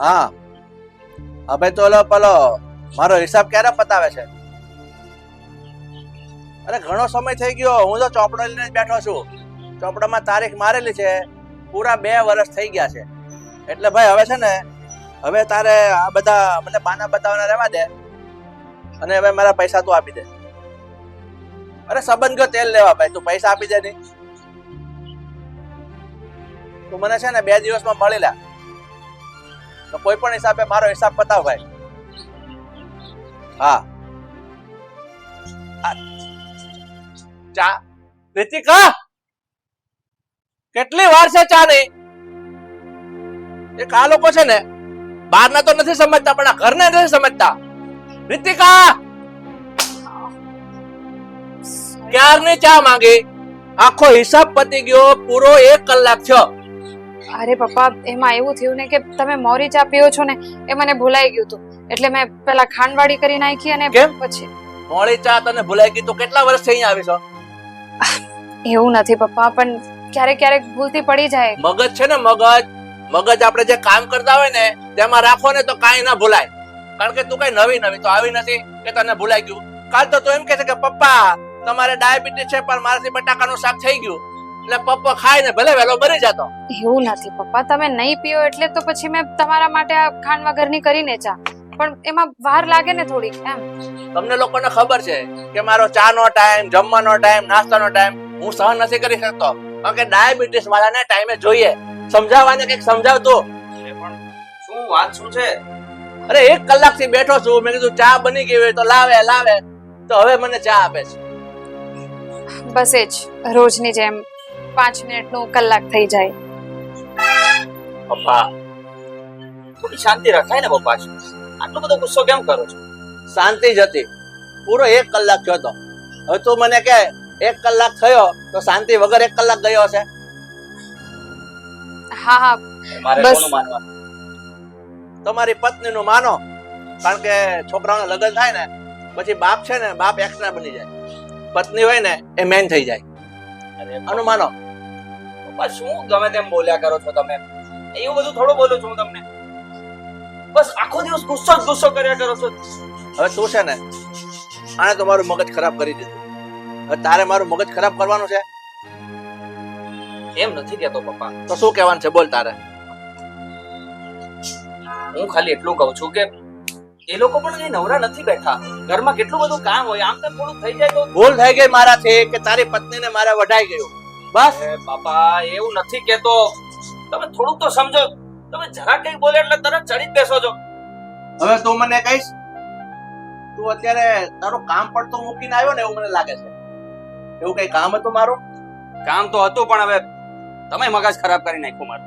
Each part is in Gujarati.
હા. હવે તો ઓલો પેલો, મારો હિસાબ ક્યારે પતાવે છે? અરે, ઘણો સમય થઈ ગયો. હું તો ચોપડો લઈને જ બેઠો છું. ચોપડામાં તારીખ મારેલી છે. પૂરા બે વર્ષ થઈ ગયા છે. એટલે ભાઈ, હવે છે ને, હવે તારે આ બધા મને બાના બતાવવાના રહેવા દે. અને હવે મારા પૈસા તું આપી દે. અરે, સંબંધ ગયો તેલ લેવા ભાઈ. તું પૈસા આપી દે નહીં. તું મને છે ને બે દિવસમાં મળી લે તો કોઈ પણ હિસાબે મારો હિસાબ પતાવ ભાઈ. હા. ચા. રીતિકા! કેટલી વાર છે ચા ની? એક આ લોકો છે ને, બહારના તો નથી સમજતા, પણ આ ઘરને નથી સમજતા. રીતિકા! ક્યારની ચા માંગી? આખો હિસાબ પતી ગયો, પૂરો એક કલાક થયો. અરે પપ્પા એમાં એવું થયું ને કે તમે મોરી ચા પીઓ છો ને એ મને ભૂલાઈ ગયું હતું. એટલે મેં પેલા ખાંડવાડી કરી નાખી અને કેમ? પછી મોડી ચા તને ભૂલાઈ ગઈ તો કેટલા વર્ષથી અહીંયા આવી છો એવું નથી પપ્પા પણ ક્યારેક ક્યારેક ભૂલથી પડી જાય. મગજ છે ને મગજ. મગજ આપણે જે કામ કરતા હોય ને તેમાં રાખો ને તો કાંઈ ના ભૂલાય. કારણ કે તું કઈ નવી નવી તો આવી નથી કે તને ભૂલાઈ ગયું. કાલ તો તું એમ કહે છે કે પપ્પા તમારે ડાયાબિટીસ છે પણ મારાથી બટાકાનું શાક થઈ ગયું. એટલે પપ્પા ખાય ને ભલે વહેલો મરી જતો. એવું નથી પપ્પા તમે નહીં પીઓ એટલે તો પછી મેં તમારા માટે આ ખાંડ વગરની કરીને ચા. પણ એમાં વાર લાગે ને થોડીક એમ. તમને લોકોને ખબર છે કે મારો ચાનો ટાઈમ જમવાનો ટાઈમ નાસ્તાનો ટાઈમ હું સહન નથી કરી શકતો. કારણ કે ડાયાબિટીસ વાળાને ટાઈમે જોઈએ. સમજાવવાને કંઈક સમજાવતો. શું વાત શું છે? અરે એક કલાકથી બેઠો છું. મેં કીધું ચા બની ગઈ હોય તો લાવે લાવે. તો હવે મને ચા આપે છે. બસ એ જ રોજની જેમ. પાંચ મિનિટનું કલાક થઈ જાય. પપ્પા થોડી શાંતિ રખાય ને પપ્પા. આટલો બધો ગુસ્સો કેમ કરો છો? શાંતિ જ હતી. પૂરો એક કલાક થયો હતો હવે તું મને કે એક કલાક થયો તો શાંતિ વગર એક કલાક ગયો હશે? હા હા. બસ. તમારી પત્ની નું માનો. કારણ કે છોકરાઓને લગ્ન થાય ને પછી બાપ છે ને બાપ એક્સ્ટ્રા બની જાય. પત્ની હોય ને એ મેન થઈ જાય. અરે પપ્પા શું ગમે તેમ બોલ્યા કરો છો તમે? એવું બધું થોડું બોલું છું તમને. બસ આખો દિવસ ગુસ્સો જ ગુસ્સો કર્યા કરો છો. હવે શું છે ને? આને તો મારું મગજ ખરાબ કરી દીધું. હવે તારે મારું મગજ ખરાબ કરવાનું છે? એમ નથી કેતો પપ્પા. તો શું કહેવાનું છે? બોલ તારે. હું ખાલી એટલું કહું છું કે એ લોકો પણ કઈ નવરા નથી બેઠા. ઘરમાં કેટલું બધું કામ હોય આમ તેમ થોડું થઈ જાય તો ભૂલ થઈ ગઈ મારાથી કે તારી પત્નીને મારા વઢાઈ ગયું. બસ. બાપા એવું નથી કેતો. તમે થોડુંક તો સમજો. તમે જરા કઈ બોલે એટલે તરત ચડી જ બેસો છો. હવે તું મને કહીશ તું અત્યારે તારું કામ પડતું મૂકીને આવ્યો ને એવું મને લાગે છે. એવું કઈ કામ હતું મારું? કામ તો હતું પણ હવે તમે મગજ ખરાબ કરી નાખ્યું મારું.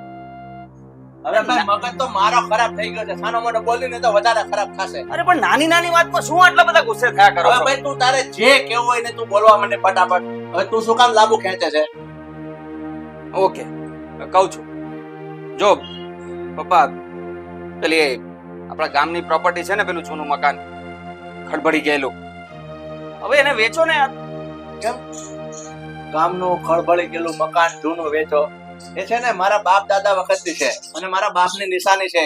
હવે ભાઈ મગજ તો મારો ખરાબ થઈ ગયો છે. સાનો મને બોલીને તો વધારે ખરાબ થશે. અરે પણ નાની નાની વાતમાં શું આટલા બધા ગુસ્સે થયા કરો હવે ભાઈ તું તારે જે કેવું હોય ને તું બોલવા મને ફટાફટ. હવે તું શું કામ લાંબુ ખેંચે છે? ઓકે, કહું છું. જો, પપ્પા, પેલી આપણા ગામની પ્રોપર્ટી છે ને પેલું જૂનું મકાન, ખડબડી ગયેલું. હવે એને વેચો ને કેમ? ગામનું ખળભળી ગયેલું મકાન જૂનું વેચો. એ છે ને મારા બાપ દાદા વખતની છે અને મારા બાપની નિશાની છે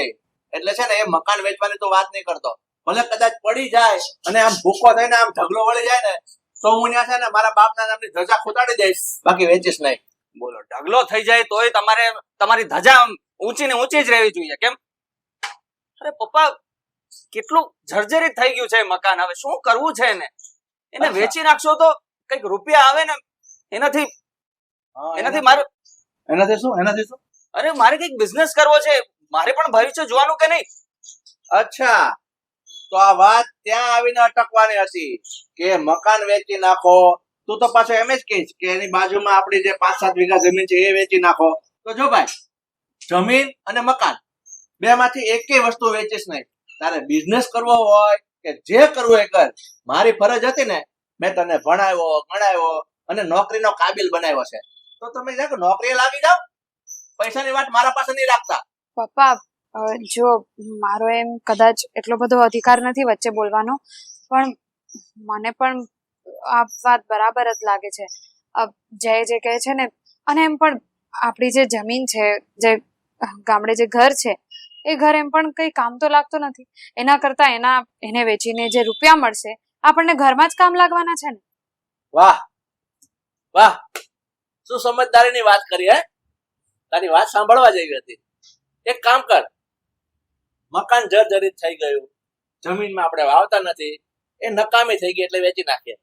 એટલે છે ને એ મકાન વેચવાની તો વાત નહીં કરતો. ભલે કદાચ પડી જાય અને આમ ભૂકો થઈને આમ ઢગલો વળી જાય ને, તો હું ત્યાં છે ને મારા બાપના નામની ધજા ખોતાડી દઈશ. બાકી વેચીશ નહીં. બોલો ઢગલો થઈ જાય તોય તમારે તમારી ધજા ઊંચી ને ઊંચી જ રહેવી જોઈએ કેમ? અરે પપ્પા કેટલું જર્જરિત થઈ ગયું છે મકાન. હવે શું કરવું છે એને? એને વેચી નાખશો તો કંઈક રૂપિયા આવે ને એનાથી એનાથી મારે એનાથી શું? એનાથી શું? અરે મારે કંઈક બિઝનેસ કરવો છે. મારે પણ ભવિષ્ય જોવાનું કે નહીં? અચ્છા. તો આ વાત ત્યાં આવીને અટકવાની હતી કે મકાન વેચી નાખો તું તો પાછો એમ જ કહીશ કે એની બાજુમાં આપણી જે પાંચ સાત વીઘા જમીન છે એ વેચી નાખો. તો જો ભાઈ, જમીન અને મકાન બે માંથી એકેય વસ્તુ વેચીશ નહીં. તારે બિઝનેસ કરવો હોય કે જે કરવું એ કર. મારી ફરજ હતી ને, મેં તને ભણાવ્યો, ગણાવ્યો અને નોકરીનો કાબિલ બનાવ્યો છે. તો તમે જાઓ નોકરી લાગી જાઓ. પૈસાની વાત મારા પાસે નહીં રાખતા. પપ્પા જો મારો એમ કદાચ એટલો બધો અધિકાર નથી વચ્ચે બોલવાનો, પણ મને પણ આ વાત બરાબર જ લાગે છે. જય જે કહે છે ને, અને એમ પણ આપણી જે જમીન છે, જે ગામડે જે ઘર છે, એ ઘર એમ પણ કઈ કામ તો લાગતો નથી. એના કરતા એના, એને વેચીને જે રૂપિયા મળશે, આપણને ઘરમાં જ કામ લાગવાના છે ને? વાહ! વાહ! શું સમજદારીની વાત કરી, હે? તારી વાત સાંભળવા જેવી હતી. એક કામ કર. મકાન જર્જરિત થઈ ગયું. જમીનમાં આપણે વાવતા નથી. એ નકામી થઈ ગઈ એટલે વેચી નાખીએ.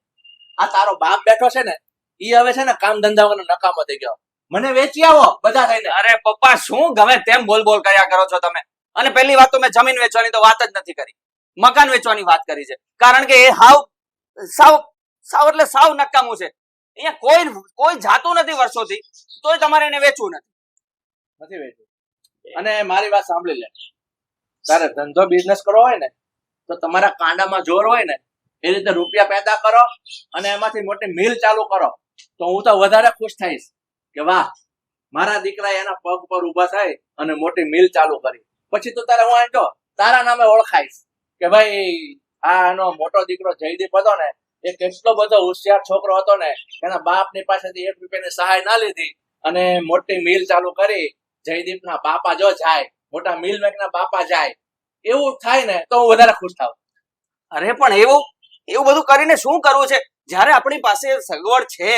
આ તારો બાપ બેઠો છે ને ઈ હવે છે ને કામ ધંધાવાનો નકામો થઈ ગયો. મને વેચી આવો બધા થઈને. અરે પપ્પા શું ગમે તેમ બોલ બોલ કર્યા કરો છો તમે? અને પહેલી વાત તો મેં જમીન વેચવાની તો વાત જ નથી કરી. મકાન વેચવાની વાત કરી છે. કારણ કે એ હાવ સાવ સાવ એટલે સાવ નકામું છે. અહીંયા કોઈ કોઈ જાતું નથી વર્ષોથી તોય તમારે એને વેચવું નથી. નથી વેચ્યું અને મારી વાત સાંભળી લે. તારે ધંધો બિઝનેસ કરવો હોય ને તો તમારા કાંડામાં જોર હોય ને એ રીતે રૂપિયા પેદા કરો અને એમાંથી મોટી મિલ ચાલુ કરો. તો હું તો વધારે ખુશ થઈશ કે વાહ, મારા દીકરા એના પગ પર ઊભા થાય અને મોટી મિલ ચાલુ કરી. પછી તો તારે હું આંટો તારા નામે ઓળખાઈશ કે ભાઈ, આ એનો મોટો દીકરો જયદીપ હતો ને, એ કેટલો બધો હોશિયાર છોકરો હતો ને, એના બાપની પાસેથી એક રૂપિયાની સહાય ના લીધી અને મોટી મિલ ચાલુ કરી. જયદીપના બાપા જો જાય, મોટા મિલ મેકના બાપા જાય, એવું થાય ને તો હું વધારે ખુશ થાવ અરે પણ એવું એવું બધું કરીને શું કરવું છે? જ્યારે આપણી પાસે સગવડ છે,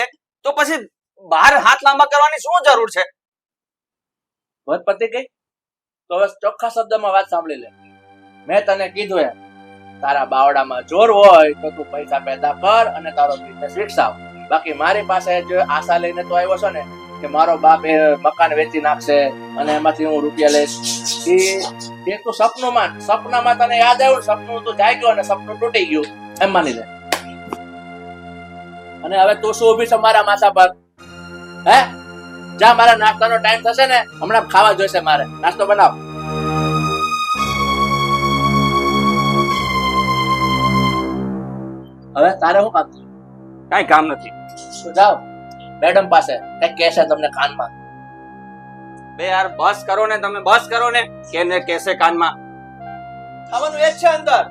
તો પછી બહાર હાથ લાંબા કરવાની શું જરૂર છે? પતી ગઈ તો હવે ચોખ્ખા શબ્દમાં વાત સાંભળી લે. મેં તને કીધું એમ, તારા બાવડામાં જોર હોય તો તું પૈસા પેદા કર અને તારો બિઝનેસ વિકસાવ બાકી મારી પાસે જો આશા લઈને તો આવ્યો છો ને કે મારો બાપ એ મકાન વેચી નાખશે અને એમાંથી હું રૂપિયા લઈશ. એ તું સપનું સપનામાં તને યાદ આવ્યું? સપનું તો જાય ગયું અને સપનું તૂટી ગયું. એમ માની લે. અને હવે તું શું ઊભી છે મારા માથા પર? હે? જા મારા નાસ્તાનો ટાઈમ થશે ને હમણાં ખાવા જોઈશે મારે. નાસ્તો બનાવ. હવે તારે શું કામ કઈ કામ નથી. જાઓ. મેડમ પાસે કઈ કહેશે તમને કાનમાં? બે યાર બસ કરો ને તમે બસ કરો ને. કેને કેસે કાનમાં. ખાવાનું એ જ છે અંદર.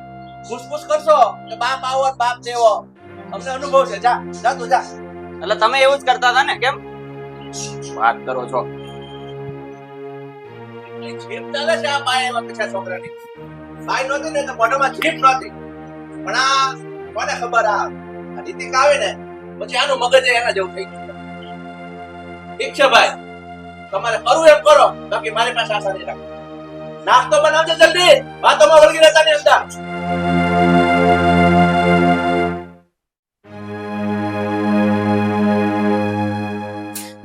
ફૂસફૂસ કરશો કે બાપ આવો બાપ દેવો અમને અનુભવ છે જા જા તું જા. એટલે તમે એવું જ કરતા હતા ને કેમ? વાત કરો છો. જીભ ચાલે છે આ બાય એવા પીછા છોકરાની. બાય નહોતી ને તો મોઢામાં જીભ નહોતી. પણ આ કોને ખબર આ આ રીતિક આવે ને પછી આનું મગજ એના જેવું થઈ ગયું. ઠીક છે ભાઈ? તમારે કરવું એમ કરો બાકી મારી પાસે આશા નહીં રાખો. નાસ્તો બનાવજો જલ્દી વાતોમાં વળગી રહેતા નહીં અંદર.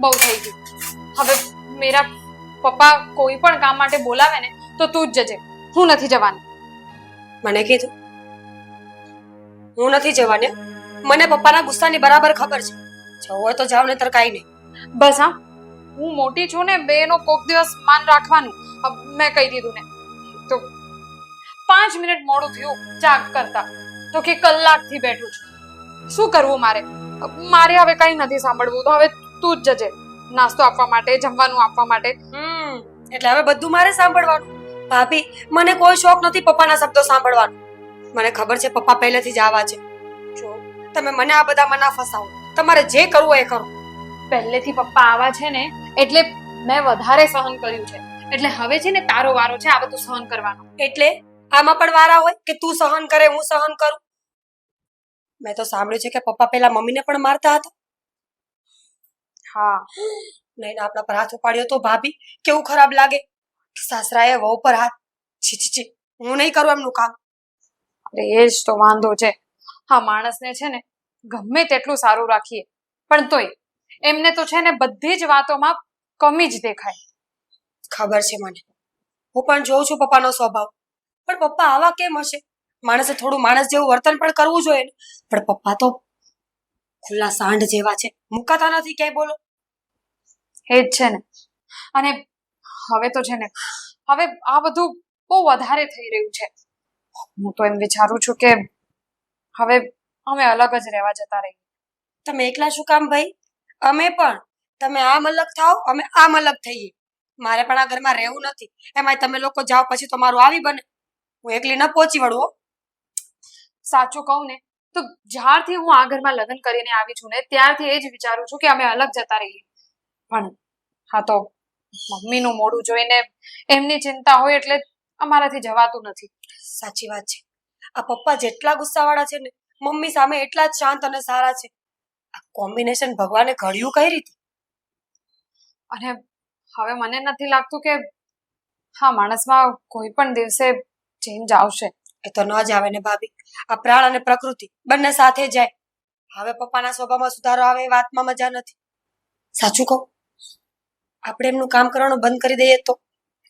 બહુ થઈ ગયું. હવે મેરા પપ્પા કોઈ પણ કામ માટે બોલાવે ને તો તું જ જજે. હું નથી જવાની. મને કીધું? હું નથી જવાની મને પપ્પાના ગુસ્સાની બરાબર ખબર છે. જવું હોય તો જાવ ને તર કાંઈ નહીં. બસ, હા. હું મોટી છું ને, બેનો કોક દિવસ માન રાખવાનું. મેં કહી દીધું ને. તો પાંચ મિનિટ મોડું થયું ચાક કરતા. તો કે કલાકથી બેઠું છું. શું કરવું મારે? મારે હવે કઈ નથી સાંભળવું. તો હવે તું જ જજે. નાસ્તો આપવા માટે, જમવાનું આપવા માટે. હમ, એટલે હવે બધું મારે સાંભળવાનું. ભાભી, મને કોઈ શોખ નથી પપ્પાના શબ્દો સાંભળવાનો. મને ખબર છે પપ્પા પહેલેથી જ આવા છે. જો, તમે મને આ બધા મના ફસાવો. તમારે જે કરવું એ કરો. પહેલેથી પપ્પા આવા છે ને એટલે મેં વધારે સહન કર્યું છે. એટલે હવે છે ને તારો વારો છે આ બધું સહન કરવાનો. એટલે આમાં પણ વારા હોય કે તું સહન કરે હું સહન કરું? મેં તો સાંભળ્યું છે કે પપ્પા પહેલા મમ્મીને પણ મારતા હતા. હા. નહીં આપણા પર હાથ ઉપાડ્યો તો ભાભી કેવું ખરાબ લાગે? સાસરાએ વહુ પર હાથ છી છી છી હું નહીં કરું એમનું કામ. અરે એ જ તો વાંધો છે. હા માણસને છે ને ગમે તેટલું સારું રાખીએ. પણ તોય એમને તો છે ને બધી જ વાતોમાં કમી જ દેખાય. ખબર છે મને. હું પણ જોઉં છું પપ્પાનો સ્વભાવ. પણ પપ્પા આવા કેમ હશે? માણસે થોડું માણસ જેવું વર્તન પણ કરવું જોઈએ ને. પણ પપ્પા તો ખુલ્લા સાંઢ જેવા છે. મુકાતા નથી ક્યાંય બોલો. એ જ છે ને. અને હવે તો છે ને હવે આ બધું બહુ વધારે થઈ રહ્યું છે. હું તો એમ વિચારું છું કે હવે અમે અલગ જ રહેવા જતા રહીએ. તમે એકલા શું કામ ભાઈ? અમે પણ, તમે આમ અલગ થાઓ, અમે આમ અલગ થઈએ. મારે પણ આ ઘરમાં રહેવું નથી. એમાંય તમે લોકો જાઓ પછી તો મારું આવી બને. હું એકલી ન પહોંચી વળું સાચું કહું ને, તો જ્યારથી હું આ ઘરમાં લગ્ન કરીને આવી છું ને, ત્યારથી એ જ વિચારું છું કે અમે અલગ જતા રહીએ. પણ હા તો મમ્મીનું મોડું જોઈને એમની ચિંતા હોય એટલે અમારાથી જવાતું નથી. સાચી વાત છે. આ પપ્પા જેટલા ગુસ્સાવાળા છે ને, મમ્મી સામે એટલા જ શાંત અને સારા છે. કોમ્બિનેશન ભગવાને ઘડ્યું કઈ રીતે અને હવે મને નથી લાગતું કે હા માણસમાં કોઈ પણ દિવસે ચેન્જ આવશે. એ તો ન જ આવે ને ભાભી. આ પ્રાણ અને પ્રકૃતિ બંને સાથે જાય. હવે પપ્પાના સ્વભાવમાં સુધારો આવે એ વાતમાં મજા નથી. સાચું કહું? આપણે એમનું કામ કરવાનું બંધ કરી દઈએ તો?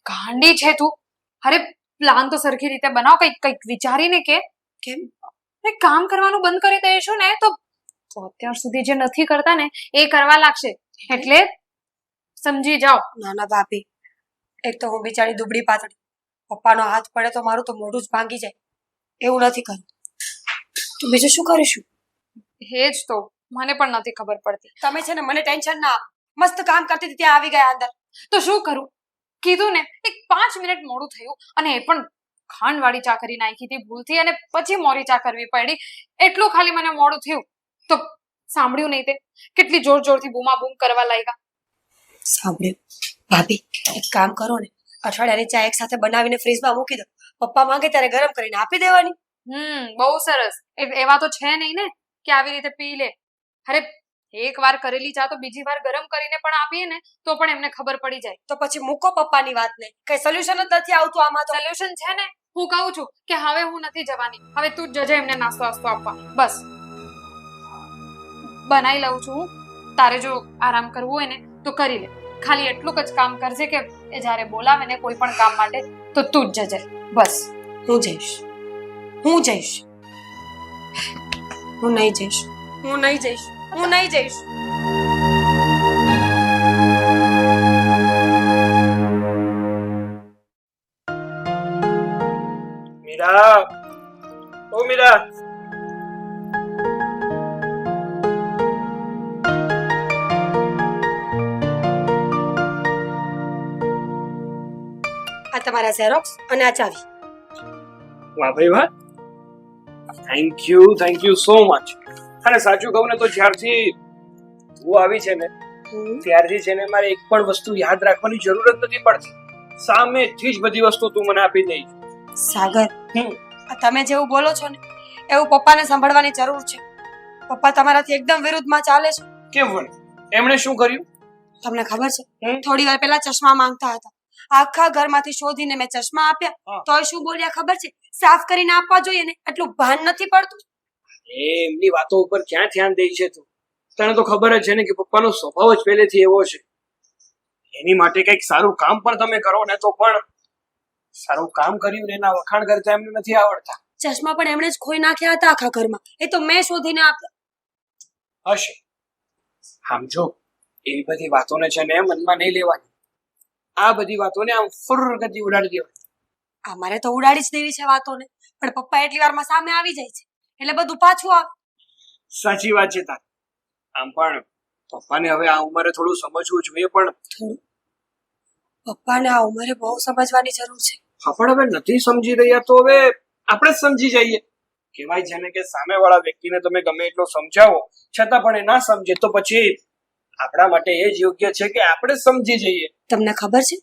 ગાંડી છે તું. અરે પ્લાન તો સરખી રીતે બનાવ. કંઈક કંઈક વિચારીને કે કેમ? કામ કરવાનું બંધ કરી દઈશું ને તો તો અત્યાર સુધી જે નથી કરતા ને એ કરવા લાગશે. એટલે સમજી જાઓ. ના ના ભાભી એક તો હું બિચારી દુબળી પાતળી. પપ્પાનો હાથ પડે તો મારું તો મોઢું જ ભાંગી જાય. એવું નથી કર્યું. તો બીજું શું કરીશું? હે જ તો. મને પણ નથી ખબર પડતી. તમે છે ને મને ટેન્શન ના મસ્ત કામ કરતી ત્યાં આવી ગયા અંદર. તો શું કરું? કીધું ને એક પાંચ મિનિટ મોડું થયું અને એ પણ ખાંડવાળી ચા કરી નાખી હતી ભૂલથી અને પછી મોરી ચા કરવી પડી. એટલું ખાલી મને મોડું થયું. તો સાંભળ્યું નહીં તે? કેટલી જોર જોરથી બૂમા બૂમ કરવા લાગ્યા. સાંભળ્યું. ભાભી એક કામ કરો ને. અઠવાડિયાની ચા એક સાથે બનાવીને ફ્રીજમાં મૂકી દો. પપ્પા માંગે ત્યારે ગરમ કરીને આપી દેવાની. હમ બહુ સરસ. એવા તો છે નહીં ને કે આવી રીતે પી લે. અરે એક વાર કરેલી ચા તો બીજી વાર ગરમ કરીને પણ આપીએ ને તો પણ એમને ખબર પડી જાય. તો પછી મૂકો પપ્પાની વાત ને. કઈ સોલ્યુશન જ નથી આવતું આમાં તો. સોલ્યુશન છે ને? હું કહું છું કે હવે હું નથી જવાની. હવે તું જ જજે એમને નાસ્તો વાસ્તો આપવા. બસ. બનાવી લઉં છું તારે જો આરામ કરવું હોય ને તો કરી લે. ખાલી એટલું જ કામ કરજે કે એ જ્યારે બોલાવે ને કોઈ પણ કામ માટે તો તું જ જજે. બસ. હું જઈશ. હું જઈશ. હું નહીં જઈશ. હું નહીં જઈશ. હું નહીં જઈશ. મીરા. ઓ મીરા. તમારા ઝેરોક્સ અને આ ચાવી. વાહ ભાઈ વાહ. Thank you thank you so much અને સાચું કહું ને તો જ્યારથી તું આવી છે ને ત્યારથી છે ને મારે એક પણ વસ્તુ યાદ રાખવાની જરૂર જ નથી પડતી. સામેથી જ બધી વસ્તુ તું મને આપી દઈ સાગર. તમે જેવું બોલો છો ને એવું પપ્પાને સાંભળવાની જરૂર છે. પપ્પા તમારાથી એકદમ વિરુદ્ધમાં ચાલે છે. કેવું એમણે શું કર્યું? તમને ખબર છે. થોડી વાર પહેલા ચશ્મા માંગતા હતા. આખા ઘરમાંથી શોધીને મેં ચશ્મા આપ્યા. તોય શું બોલ્યા ખબર છે? સાફ કરીને આપવા જોઈએ ને એટલું ભાન નથી પડતું. એમની વાતો ઉપર ક્યાં ધ્યાન દે છે તું? તને તો ખબર જ છે ને કે પપ્પાનો સ્વભાવ જ પહેલેથી એવો છે. એની માટે કંઈક સારું કામ પણ તમે કરો ને તો પણ સારું કામ કર્યું ને એના વખાણ કરતા એમને નથી આવડતા. ચશ્મા પણ એમણે જ ખોઈ નાખ્યા હતા આખા ઘરમાં. એ તો મેં શોધીને આપ્યા. હશે. આમ જો એવી બધી વાતોને છે ને મનમાં નહીં લેવાની. આ બધી વાતોને આમ ફુર ઉડાડી દેવાય. અમારે તો ઉડાડી જ દેવી છે વાતોને. પણ પપ્પા એટલી વારમાં સામે આવી જાય છે. એટલે બધું પાછું આવે. સાચી વાત છે તાર. આમ પણ પપ્પાને હવે આ ઉંમરે થોડું સમજવું જોઈએ પણ. પપ્પાને આ ઉંમરે બહુ સમજવાની જરૂર છે. હા પણ હવે નથી સમજી રહ્યા તો હવે આપણે જ સમજી જઈએ. કહેવાય છે ને કે સામેવાળા વ્યક્તિને તમે ગમે એટલો સમજાવો. છતાં પણ એ ના સમજે તો પછી આપણા માટે એ જ યોગ્ય છે કે આપણે સમજી જઈએ. તમને ખબર છે?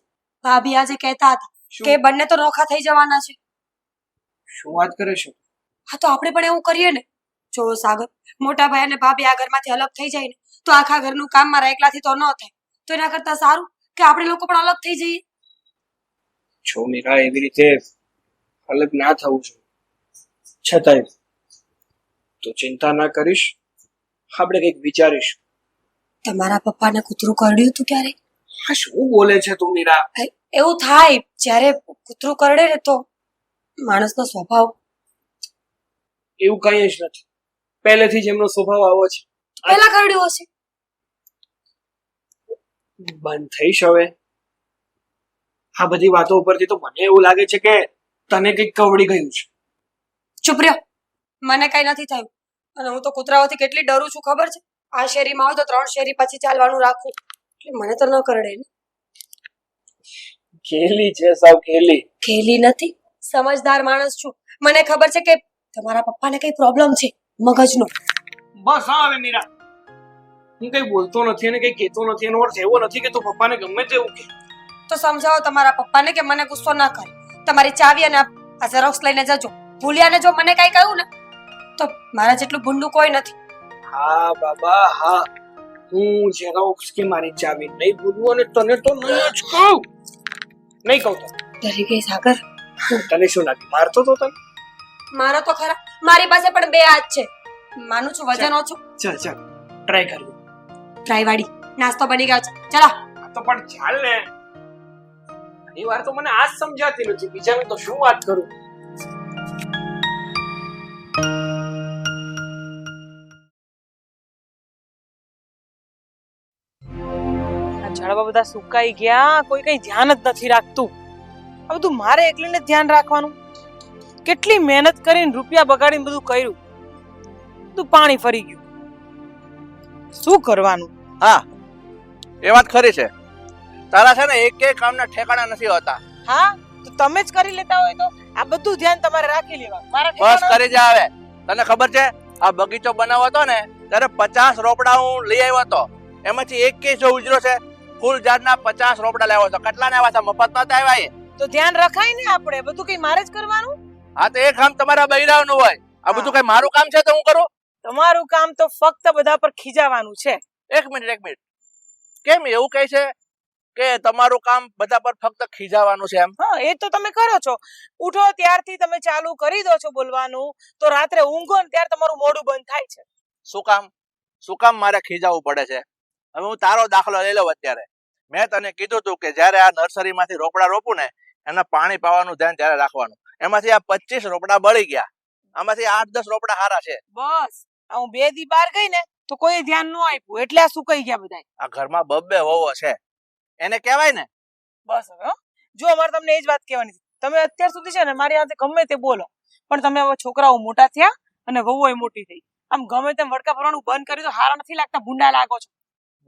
ભાભી આજે કહેતા હતા કે બંને તો નોખા થઈ જવાના છે. શું વાત કરે છો? હા તો આપણે પણ એવું કરીએ ને. જો સાગર મોટા ભાઈ અને ભાભી આ ઘરમાંથી અલગ થઈ જાય ને તો આખા ઘરનું કામ મારા એકલાથી તો ન થાય. તો એના કરતા સારું કે આપણે લોકો પણ અલગ થઈ જઈએ? છો મીરા એવી રીતે અલગ ના થવું જોઈએ. છતાંય તો ચિંતા ના કરીશ. આપણે કંઈક વિચારીશું. તમારા પપ્પાને કૂતરું કરડ્યું હતું ક્યારે? હા શું બોલે છે તું મીરા? એવું થાય જ્યારે કૂતરું કરડે ને તો માણસનો સ્વભાવ એવું કંઈ જ નથી. પહેલેથી જ એમનો સ્વભાવ આવો છે. પહેલા કરડ્યું હશે. બંધ થઈશ હવે. આ બધી વાતો ઉપરથી તો મને એવું લાગે છે કે તને કંઈક કવડી ગયું છે. ચૂપ રહ્યો. મને કઈ નથી થયું. અને હું તો કૂતરાઓથી કેટલી ડરું છું ખબર છે? આ શેરીમાં હોય તો ત્રણ શેરી પછી ચાલવાનું રાખું. એટલે મને તો ન કરડે ને. ખેલી છે સાવ ખેલી ખેલી નથી. સમજદાર માણસ છું. મને ખબર છે કે તમારા પપ્પાને કઈ પ્રોબ્લેમ છે મગજનો. બસ હા હવે મીરા. હું કઈ બોલતો નથી અને કઈ કહેતો નથી. એનો અર્થ એવો નથી કે તું પપ્પાને ગમે તેવું કે તો સમજાવો તમારા પપ્પાને કે મને ગુસ્સો ના કરે. તમારી ચાવી અને આ આ ઝેરોક્સ લઈને જજો. ભૂલ્યાને જો મને કઈ કહ્યું ને તો મારા જેટલું ભૂંડું કોઈ નથી. હા બાબા હા. હું ઝેરોક્સ કે મારી ચાવી નહીં ભૂલવું અને તને તો નહીં જ કહું. નહીં કહું તો ડરી ગઈ સાગર. તને શું લાગે? મારતો તો તને? મારો તો ખરા. મારી પાસે પણ બે હાથ છે. માનું છું વજન ઓછું. ચાલ ચાલ. ટ્રાય કરજો. ટ્રાય વાળી નાસ્તો બની ગયો છે. ચલો. આ તો પણ ચાલ ને. ઘણી વાર તો મને આ જ સમજાતી નથી. બીજાને તો શું વાત કરું? બધા સુકાઈ ગયા કોઈ કઈ ધ્યાન જ નથી રાખતું. આ બધું મારે એકલીને ધ્યાન રાખવાનું? કેટલી મહેનત કરીને રૂપિયા બગાડીને બધું કર્યું? બધું પાણી ફરી ગયું. શું કરવાનું? હા એ વાત ખરી છે. તારા છે ને એક એક કામના ઠેકાણા નથી હોતા. હા? તો તમે જ કરી લેતા હોય તો? આ બધું ધ્યાન તમારે રાખી લેવા મારા બસ કરી જા આવે તને ખબર છે આ બગીચો બનાવવો હતો ને ત્યારે પચાસ રોપડા હું લઈ આવ્યો હતો. એમાંથી એક કેસ જો ઉજરો છે ફૂલ ઝાડના પચાસ રોપડા લાવ્યો છો. કેટલા ને આવ્યા મફત નતા આવ્યા તો ધ્યાન રખાય ને આપણે. બધું કઈ મારે જ કરવાનું? હા તો એ કામ તમારા બૈરાવનું હોય. આ બધું કઈ મારું કામ છે તો હું કરું? તમારું કામ તો ફક્ત બધા પર ખીજાવાનું છે. એક મિનિટ એક મિનિટ. કેમ એવું કહે છે કે તમારું કામ બધા પર ફક્ત ખીજાવાનું છે એમ? હા એ તો તમે કરો છો. ઉઠો ત્યારથી તમે ચાલુ કરી દો છો બોલવાનું. તો રાત્રે ઊંઘો ને ત્યારે તમારું મોઢું બંધ થાય છે. શું કામ? શું કામ મારે ખીજાવવું પડે છે? હવે હું તારો દાખલો લઈ લઉં અત્યારે. મેં તને કીધું હતું કે જ્યારે આ નર્સરીમાંથી રોપડા રોપું ને એના પાણી પાવાનું ધ્યાન ત્યારે રાખવાનું. એમાંથી આ પચીસ રોપડા બળી ગયા. આમાંથી આઠ દસ રોપડા હારા છે. બસ. હું બે દી બાર ગઈ ને તો કોઈ ધ્યાન ન આપ્યું. એટલે આ સુકાઈ ગયા બધા આ ઘરમાં બબ્બે હોવો છે. એને કહેવાય ને? બસ હવે જો અમારે તમને એ જ વાત કહેવાની તમે અત્યાર સુધી છે ને મારી સાથે ગમે તે બોલો. પણ તમે હવે છોકરાઓ મોટા થયા અને વહુઓય મોટી થઈ. આમ ગમે તેમ વડકા ભરવાનું બંધ કર્યું તો હારા નથી લાગતા ભૂંડા લાગો છો.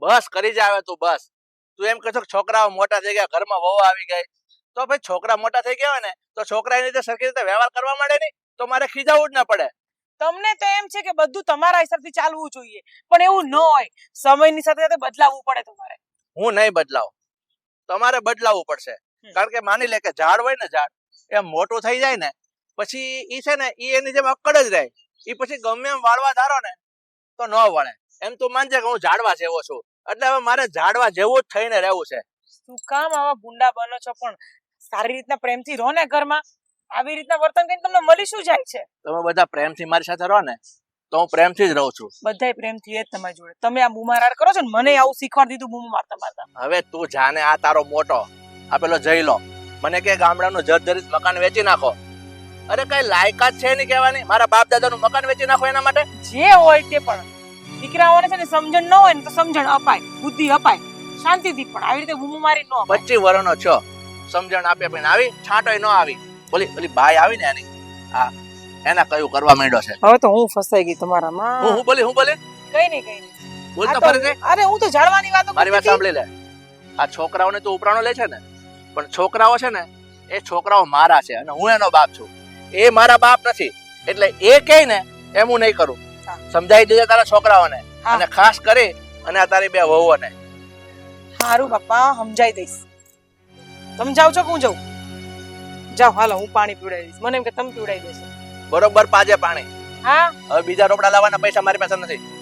બસ કરી જ આવે તું બસ. તું એમ કહેશો કે છોકરાઓ મોટા થઈ ગયા ઘરમાં વહુ આવી ગઈ. તો ભાઈ છોકરા મોટા થઈ ગયા હોય ને તો છોકરા એની રીતે સરખી રીતે વ્યવહાર કરવા માંડે નહીં તો મારે ખીજાવું જ ના પડે. તમને તો એમ છે કે બધું તમારા હિસાબથી ચાલવું જોઈએ પણ એવું ન હોય. સમયની સાથે સાથે બદલાવવું પડે તમારે. હું નહીં બદલાવ. તમારે બદલાવવું પડશે. કારણ કે માની લે કે ઝાડ હોય ને ઝાડ એ મોટું થઈ જાય ને પછી એ છે ને એ એની જેમ અક્કડ જ રહે. એ પછી ગમે એમ વાળવા ધારો ને તો ન વળે. એમ તું માનજે કે હું ઝાડવા જેવો છું. એટલે હવે મારે ઝાડવા જેવું જ થઈને રહેવું છે. શું કામ આવા ભૂંડા બનો છો પણ સારી રીતના પ્રેમથી રહો ને ઘરમાં. આવી રીતના વર્તન કરીને તમને મળી શું જાય છે? તમે બધા પ્રેમથી મારી સાથે રહો ને તો હું પ્રેમથી જ રહું છું. બધાય પ્રેમથી એ જ તમારી જોડે. તમે આ બુમારાર કરો છો ને મને આવું શીખવાડી દીધું બૂમો મારતા મારતા. હવે તું જાને આ તારો મોટો આ પેલો જઈ લો મને કે ગામડાનું જર્જરિત મકાન વેચી નાખો. અરે કઈ લાયકાત છે નહીં કહેવાની? મારા બાપ દાદાનું મકાન વેચી નાખો એના માટે? જે હોય તે પણ. દીકરાઓને છે ને સમજણ ન હોય ને તો સમજણ અપાય બુદ્ધિ અપાય શાંતિથી પણ આવી રીતે બૂમો મારી ન પચીસ વર્ષનો છો. સમજણ આપે પણ આવી છાંટોય ન આવી. બોલી બોલી ભાઈ આવી ને એની હા એના કયું કરવા માંડ્યો છે? હવે તો હું ફસાઈ ગઈ તમારામાં. હું બોલી હું બોલી? કઈ નહીં કઈ નહીં બોલ તો ફરી અરે હું તો જાણવાની વાતો મારી વાત સાંભળી લે. આ છોકરાઓને તો ઉપરાણો લે છે ને પણ છોકરાઓ છે ને એ છોકરાઓ મારા છે અને હું એનો બાપ છું. એ મારા બાપ નથી. એટલે એ કહે ને એમ હું નહીં કરું. સમજાવી દેજે તારા છોકરાઓને. અને ખાસ કરી અને આ તારી બે વહુઓને. સારું બાપા સમજાઈ દઈશ. તમે જાઓ છો કે હું જાઉં? જાઓ હાલો હું પાણી પીવડાવી દઈશ. મને એમ કે તમે પીવડાવી દેશો. બરોબર પાજે પાણી. હા? હવે બીજા રોપડા લાવવાના પૈસા મારી પાસે નથી.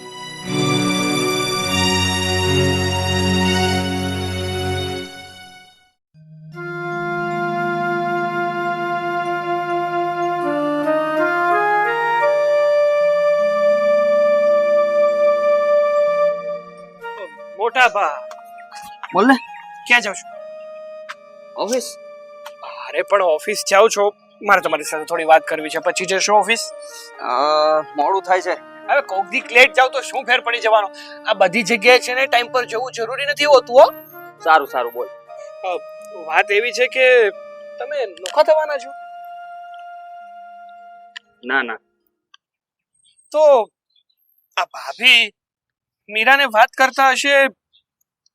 ભા બોલ ને. ક્યાં જાવ છો? ઓફિસ. અરે પણ ઓફિસ જાવ છો. મારે તમારી સાથે થોડી વાત કરવી છે. પછી જશો ઓફિસ? મોડું થાય છે. હવે કોક દી લેટ જાવ તો શું ફેર પડી જવાનો? આ બધી જગ્યાએ છે ને ટાઈમ પર જવું જરૂરી નથી હોતું હો. સારું સારું બોલ. વાત એવી છે કે તમે નોખા થવાના છો? ના ના. તો આ ભાભી મીરાને વાત કરતા હશે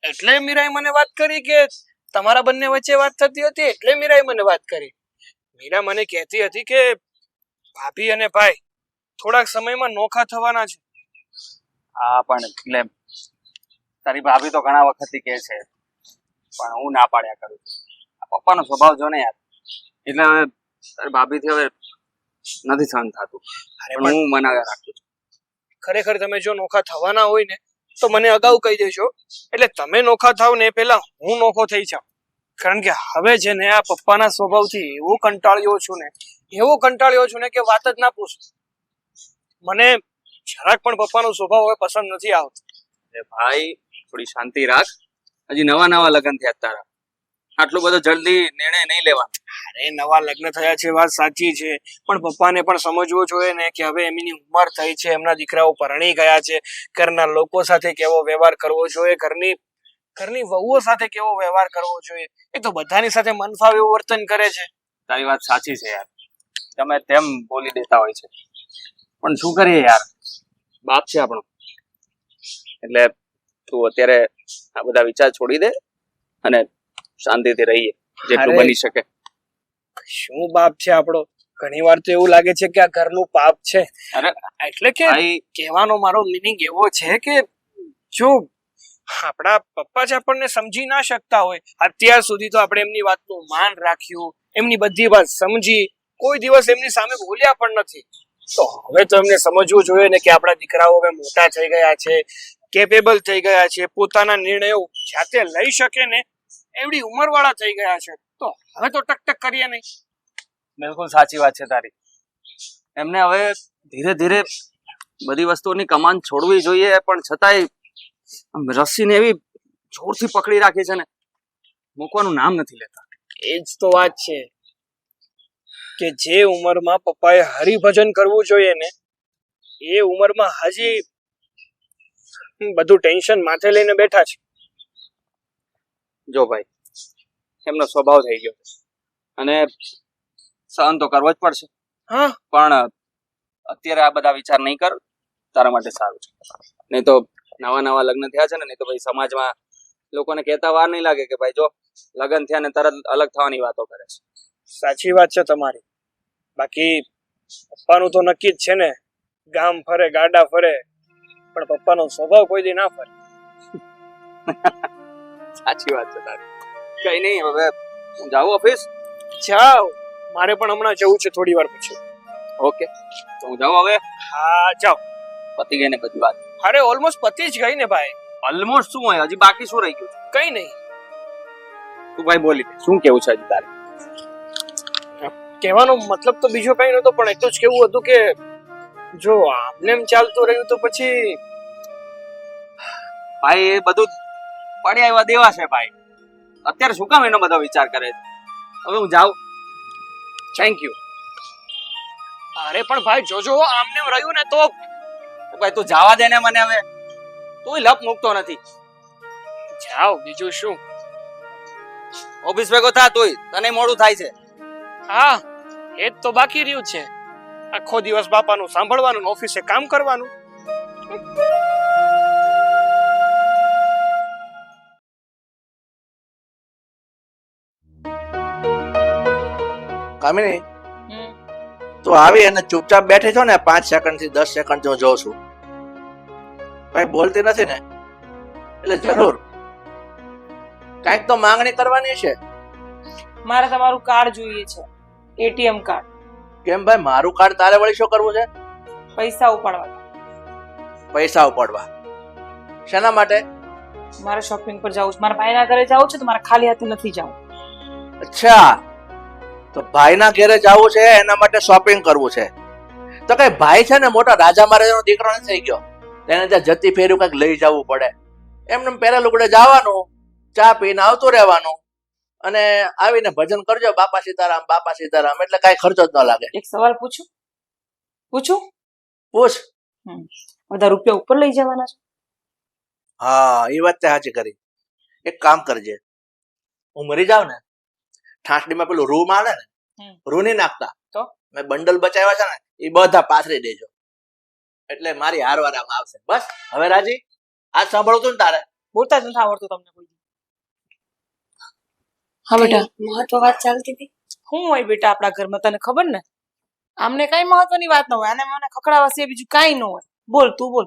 એટલે મીરાએ મને વાત કરી કે તમારા બંને વચ્ચે વાત થતી હતી એટલે મીરાએ મને વાત કરી. મીરા મને કહેતી હતી કે ભાભી અને ભાઈ થોડાક સમયમાં નોખા થવાના છે. હા પણ એટલે તારી ભાભી તો ઘણા વખતથી કહે છે પણ હું ના પાડ્યા કરું છું. આ પપ્પાનો સ્વભાવ જો ને યાર. એટલે હવે તારી ભાભીથી હવે નથી સહન થતું. હું મનાવ્યા રાખું છું. ખરેખર તમે જો નોખા થવાના હોય ને તો મને અગાઉ કહી દેજો. એટલે તમે નોખા થાવ ને પેલા હું નોખો થઈ જાઉં. કારણ કે હવે છે ને આ પપ્પાના સ્વભાવથી એવો કંટાળ્યો છું ને, એવો કંટાળ્યો છું ને કે વાત જ ના પૂછ. મને જરાક પણ પપ્પાનો સ્વભાવ હવે પસંદ નથી આવતો. ભાઈ, થોડી શાંતિ રાખ. હજી નવા નવા લગ્ન થયા તારા. આટલું બધો જલ્દી નિર્ણય નહીં લેવાનો. અરે નવા લગ્ન થયા છે વાત સાચી છે. પણ પપ્પાને પણ સમજવું જોઈએ ને કે હવે એમની ઉંમર થઈ છે એમના દીકરાઓ પરણી ગયા છે. ઘરના લોકો સાથે કેવો વ્યવહાર કરવો જોઈએ ઘરની ઘરની વહુઓ સાથે કેવો વ્યવહાર કરવો જોઈએ. એ તો બધાની સાથે મનફાવ એવું વર્તન કરે છે. તારી વાત સાચી છે યાર. તમે તેમ બોલી દેતા હોય છે. પણ શું કરીએ યાર? બાપ છે આપણો. એટલે તું અત્યારે આ બધા વિચાર છોડી દે અને શાંતિથી રહીએ જેટલું બની શકે. શું બાપ છે આપણો? ઘણી વાર તો એવું લાગે છે કે આ ઘરનું પાપ છે. એટલે કે કહેવાનો મારો મિનિંગ એવો છે કે જો આપણા પપ્પા જ આપણને સમજી ના શકતા હોય અત્યાર સુધી તો આપણે એમની વાતનું માન રાખ્યું એમની બધી વાત સમજી કોઈ દિવસ એમની સામે બોલ્યા પણ નથી. તો હવે તો એમને સમજવું જોઈએ ને કે આપણા દીકરાઓ હવે મોટા થઈ ગયા છે કેપેબલ થઈ ગયા છે પોતાના નિર્ણયો જાતે લઈ શકે ને એવડી ઉંમરવાળા થઈ ગયા છે. તો હવે તો ટકટક કરીએ નહીં. બિલકુલ સાચી વાત છે તારી. એમને હવે ધીરે ધીરે બધી વસ્તુઓની કમાન છોડવી જોઈએ પણ છતાંય રસ્સીને એવી જોરથી પકડી રાખી છે ને મૂકવાનું નામ નથી લેતા. એ જ તો વાત છે કે જે ઉંમરમાં પપ્પાએ હરિભજન કરવું જોઈએ ને એ ઉંમરમાં હજી બધું ટેન્શન માથે લઈને બેઠા છે. જો ભાઈ એમનો સ્વભાવ થઈ ગયો. અને સહન તો કરવો જ પડશે. હા. પણ અત્યારે આ બધા વિચાર નહીં કર તારા માટે સારું છે. નહીં તો નવા નવા લગ્ન થયા છે ને નહીં તો ભાઈ સમાજમાં લોકોને કહેતા વાર નહીં લાગે કે ભાઈ જો લગ્ન થયા ને તરત અલગ થવાની વાતો કરે છે. સાચી વાત છે તમારી. બાકી પપ્પાનું તો નક્કી જ છે ને ગામ ફરે ગાડા ફરે પણ પપ્પાનો સ્વભાવ કોઈ દી ના ફરે. સાચી વાત છે તારી. કઈ નહીં હવે જાઉં ઓફિસ જાઓ. મારે પણ હમણાં જવું છે થોડી વાર પછી. ઓકે. તો હું જાઉં હવે? હા જાઓ. પતી ગઈ ને બધી વાત. અરે ઓલમોસ્ટ પતી જ ગઈ ને ભાઈ. ઓલમોસ્ટ શું હોય? હજી બાકી શું રહી ગયું કઈ નહીં. તું ભાઈ બોલી દે. શું કેવું છે હજી તારે? કહેવાનો મતલબ તો બીજો કઈ નતો પણ એટલું જ કેવું હતું કે જો આમને એમ ચાલતું રહ્યું તો પછી ભાઈ એ બધું પડ્યા એવા દેવા છે ભાઈ. અત્યારે શું કામ એનો બધો વિચાર કરે છે? હવે હું જાઉં. થેન્ક યુ અરે પણ ભાઈ જોજો આમને રહ્યું ને તો ભાઈ તું જવા દે ને મને હવે. તું લપ મૂકતો નથી. જાઓ બીજું શું? ઓફિસ ભેગો થા તોય. તને મોડું થાય છે. હા એ જ તો બાકી રહ્યું છે. આખો દિવસ બાપાનું સાંભળવાનું ઓફિસે કામ કરવાનું. કામિની? તું આવી અને ચૂપચાપ બેઠી છો ને પાંચ સેકન્ડથી દસ સેકન્ડ જો જોઉં છું. કઈ બોલતી નથી ને. એટલે જરૂર. કંઈક તો માંગણી કરવાની છે. મારે તમારું કાર્ડ જોઈએ છે. ATM card. કેમ ભાઈ મારું કાર્ડ તારે વળી શું કરવું છે? પૈસા ઉપાડવા. પૈસા ઉપાડવા. શેના માટે? મારે શોપિંગ પર જવું છે. મારા ભાઈના ઘરે જવું છે તો મારે ખાલી હાથે નથી જવું. અચ્છા. તો ભાઈના ઘેરે જવું છે એના માટે શોપિંગ કરવું છે. તો કઈ ભાઈ છે ને મોટા રાજા મહારાજાનો દીકરો નથી થઈ ગયો. તેને ત્યાં જતી ફેર્યું કંઈક લઈ જવું પડે. એમને પહેલા લુગડે જવાનું ચા પીને આવતું રહેવાનું અને આવીને ભજન કરજો બાપા સીતારામ બાપા સીતારામ એટલે કઈ ખર્ચો જ ન લાગે. એક સવાલ પૂછું? પૂછું? પૂછ. બધા રૂપિયા ઉપર લઈ જવાના છે? હા એ વાત તે સાચી કરી. એક કામ કરજે. હું મરી જાઉં ને ઠાસડીમાં પેલું રૂ મારે ને. રૂ નહીં નાખતા. તો? મેં બંડલ બચાવ્યા છે ને એ બધા પાથરી દેજો. એટલે મારી હારવાર આમ આવશે. બસ હવે રાજી? આજ સાંભળતું ને તારે? બોલતા જ નથી આવડતું તમને કોઈ હા બેટા. મહત્વ વાત ચાલતી હતી? શું હોય બેટા આપણા ઘરમાં તને ખબર ને? આમને કઈ મહત્વની વાત ન હોય અને મને ખકડાવા સિવાય બીજું કઈ ન હોય. બોલ તું બોલ.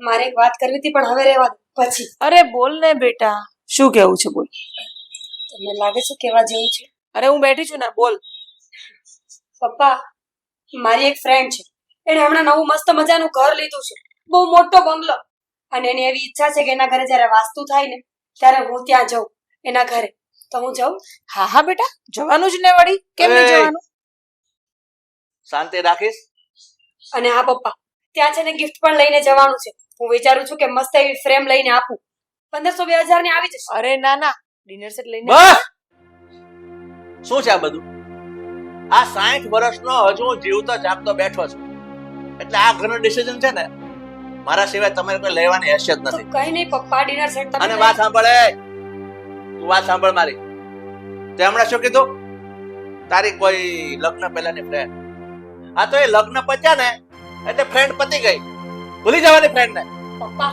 મારે એક વાત કરવી હતી પણ હવે રહેવા દો. પછી. અરે બોલ ને બેટા. શું કેવું છે બોલ? તમને લાગે છે કેવા જેવું છે. અરે હું બેઠી છું ને બોલ. પપ્પા મારી એક ફ્રેન્ડ છે. એને હમણાં નવું મસ્ત મજાનું ઘર લીધું છે. બહુ મોટો બંગલો. અને એની એવી ઈચ્છા છે કે એના ઘરે જ્યારે વાસ્તુ થાય ને ત્યારે હું ત્યાં જઉં એના ઘરે. તો હું જાઉં? હા હા બેટા. જવાનું જ ને વળી. કેમ નહીં જવાનું? શાંતિ રાખીશ. અને હા પપ્પા ત્યાં છે ને ગિફ્ટ પણ લઈને જવાનું છે. હું વિચારું છું કે મસ્ત એવી ફ્રેમ લઈને આપું. પંદરસો બે હજારની આવી જશે. અરે ના ના. ડિનર સેટ લઈને બસ! શું છે આ બધું? આ સાઠ વર્ષનો હજુ હું જીવતો જાગતો બેઠો છું. એટલે આ ઘરનો ડિસિઝન છે ને મારા સિવાય તમારે કોઈ લેવાની હેસિયત નથી. કઈ નહીં પપ્પા ડિનર સેટ તમે અને વાત સાંભળે. તું વાત સાંભળ મારી. તે હમણાં શું કીધું? તારી કોઈ લગ્ન પહેલાની ફ્રેન્ડ આ તો એ લગ્ન પત્યા ને એટલે ફ્રેન્ડ પતી ગઈ. ભૂલી જવાની ફ્રેન્ડ ને. પપ્પા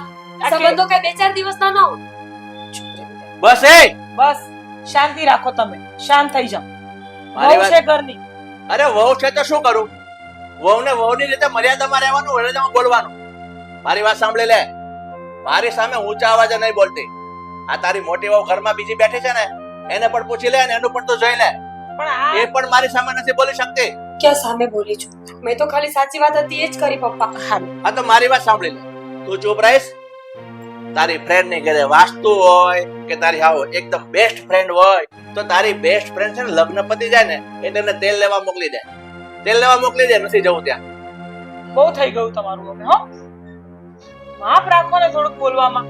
સંબંધો કઈ બે ચાર દિવસના ન હોય. બસ એ. બસ શાંતિ રાખો તમે. શાંત થઈ જાઓ. મારી વહુ વાત છે ઘરની. અરે વહુ છે તો શું કરું? વહુને વહુની રીતે મર્યાદામાં રહેવાનું મર્યાદામાં બોલવાનું. મારી વાત સાંભળી લે. મારી સામે ઊંચા અવાજે નહીં બોલતી. આ તારી મોટી વહુ ઘરમાં બીજી બેઠી છે ને એને પણ પૂછી લે અને એનું પણ તો જોઈ લે. પણ આ એ પણ મારી સામે નથી બોલી શકતી. ક્યાં સામે બોલી છું? મેં તો ખાલી સાચી વાત હતી એ જ કરી પપ્પા. હા તો મારી વાત સાંભળી લે. તું ચૂપ રહીશ. તારી ફ્રેન્ડની ઘરે વાસ્તુ હોય કે તારી આવો એકદમ બેસ્ટ ફ્રેન્ડ હોય તો તારી બેસ્ટ ફ્રેન્ડ છે ને લગ્ન પતિ જાય ને એટલે એને તેલ લેવા મોકલી દે. તેલ લેવા મોકલી દે નથી જવું ત્યાં. બહુ થઈ ગયું તમારું હવે હો. માફ રાખો ને થોડુંક બોલવામાં.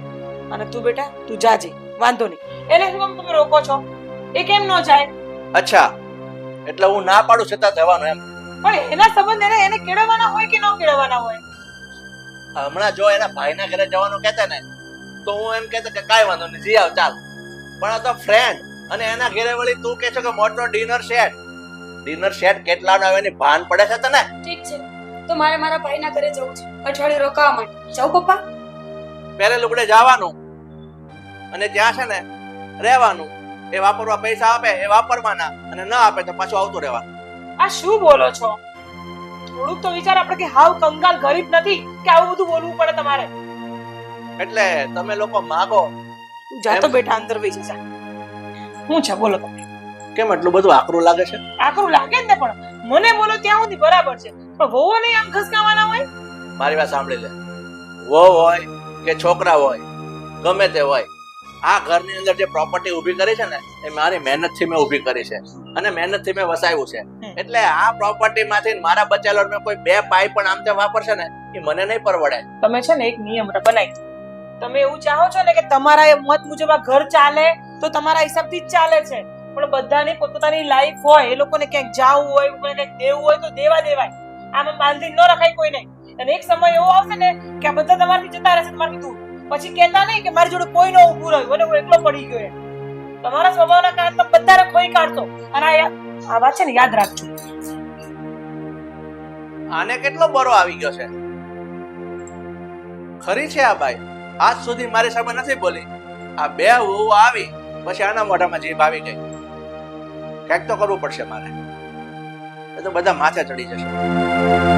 અને તું બેટા તું જાજે વાંધો નહીં. એને શું તમે રોકો છો? એ કેમ ન જાય? અચ્છા એટલે હું ના પાડું છતાં જવાનું એમ. પણ એના સંબંધ એને એને કેળવવાના હોય કે ન કેળવવાના હોય? હમણાં જો એના ભાઈના ઘરે જવાનું કહેતા ને તો હું એમ કહેતો કે કાંઈ વાંધો નહીં જી આવ ચાલ. પણ આ તો ફ્રેન્ડ અને એના ઘેરે વળી તું કહે છે કે મોટો ડિનર સેટ ડિનર સેટ કેટલાનો આવે એની ભાન પડે છે તને? ઠીક છે. તો મારે મારા ભાઈના ઘરે જવું છે અઠવાડિયું રોકાવા માટે. જાઉં પપ્પા? પહેલે લુગડે જવાનું. અને ત્યાં છે ને રહેવાનું. એ વાપરવા પૈસા આપે એ વાપરવાના. અને ન આપે તો પાછું આવતું રહેવાનું. આ શું બોલો છો? થોડુંક તો વિચાર આપણે કે હાવ કંગાલ ગરીબ નથી કે આવું બધું બોલવું પડે તમારે. એટલે તમે લોકો માગો. જા તો બેટા અંદર વહી જા હું છે બોલો તમે. કેમ એટલું બધું આકરું લાગે છે? આકરું લાગે ને પણ મને બોલો ત્યાં સુધી બરાબર છે. પણ વહુઓ નહીં આમ ખસકાવાના હોય? મારી વાત સાંભળી લે. વહુ હોય કે છોકરા હોય ગમે તે હોય આ ઘરની અંદર જે પ્રોપર્ટી ઊભી કરી છે ને એ મારી મહેનતથી મેં ઊભી કરી છે. અને મહેનતથી મેં વસાવ્યું છે. એટલે આ પ્રોપર્ટી માંથી મારા બચેલો મેં કોઈ બે પાઈ પણ આમ તે વાપરશે ને એ મને નહીં પરવડે. તમે છે ને એક નિયમ બનાવી. તમે એવું ચાહો છો ને કે તમારા એ મત મુજબ આ ઘર ચાલે, તો તમારા હિસાબથી જ ચાલે છે. પણ બધાની પોતપોતાની લાઈફ હોય, એ લોકોને ક્યાંક જવું હોય કંઈક દેવું હોય, તો દેવા દેવાય. આમાં બાંધી ન રખાય કોઈને. અને એક સમય એવો આવશે ને કે આ બધા તમારાથી જતા રહેશે, તમારાથી દૂર. પછી કહેતા નહીં કે મારી જોડે કોઈ ન ઊભું રહ્યું, અને હું એકલો પડી ગયો તમારા સ્વભાવના કારણે તમે બધાને ખોઈ કાઢશો. અને આ વાત છે ને યાદ રાખજો. આને કેટલો બરો આવી ગયો છે? ખરી છે આ બાઈ આજ સુધી મારી સામે નથી બોલી. આ બે વહુ આવી, પછી આના મોઢામાં જીભ આવી ગઈ. કંઈક તો કરવું પડશે મારે. એ તો બધા માથે ચડી જશે.